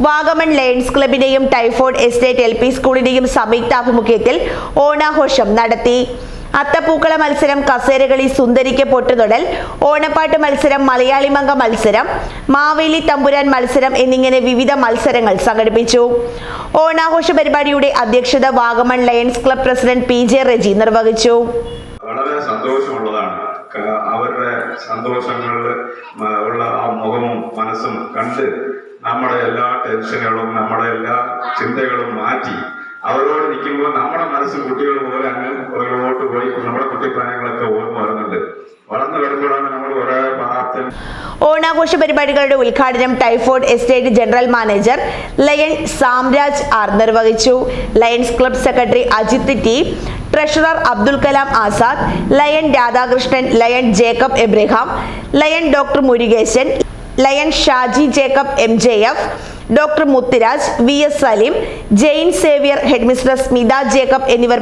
Vagamon Lions ക്ലബിന്റെയും ടൈഫോയിഡ് estate L P സ്കൂളിന്റെയും സംയുക്താഭിമുഖ്യത്തിൽ ഓണാഘോഷം നടത്തി. അത്തപ്പൂക്കള മത്സരം കസേരകളി സുന്ദരിക്ക് പൊട്ടുതൊടൽ ഓണപ്പാട്ട് മത്സരം മലയാളി മംഗ മത്സരം മാവേലി തമ്പുരാൻ മത്സരം എന്നിങ്ങനെ വിവിധ മത്സരങ്ങൾ സംഘടിപ്പിച്ചു. ഓണാഘോഷ പരിപാടിയുടെ അധ്യക്ഷത Vagamon Lions club president P J Reji നിർവഹിച്ചു. വളരെ സന്തോഷമുള്ളതാണ്. അവരുടെ സന്തോഷങ്ങളിൽ ഉള്ള ആ മുഖവും മനസ്സും കണ്ട് നമ്മുടെ എല്ലാ ടെൻഷനുകളും നമ്മുടെ എല്ലാ ചിന്തകളും മാറ്റി അവരോട് നിൽക്കുമ്പോൾ നമ്മുടെ മനസ്സ് കുട്ടികൾ പോലെ അങ്ങ് അവരോട്ട് പോയി നമ്മുടെ കുട്ടിപ്രായങ്ങളൊക്കെ ഓർമ്മ വരുന്നുണ്ട്. വളർന്നു വരുമ്പോഴാണ് നമ്മൾ ഒരേ പ്രാർത്ഥന ഓണാഘോഷ പരിപാടികളുടെ ഉദ്ഘാടനം Twyford estate general manager lion Samraj R നിർവഹിച്ചു Lions club secretary Ajith T treasurer Abdul Kalam Azad lion Radhakrishnan lion Jacob Abraham lion doctor Murukesan lion Shaji Jacob M J F. Doctor Muthuraj V S Salim Jain Xavier headmistress Smitha Jacob എന്നിവർ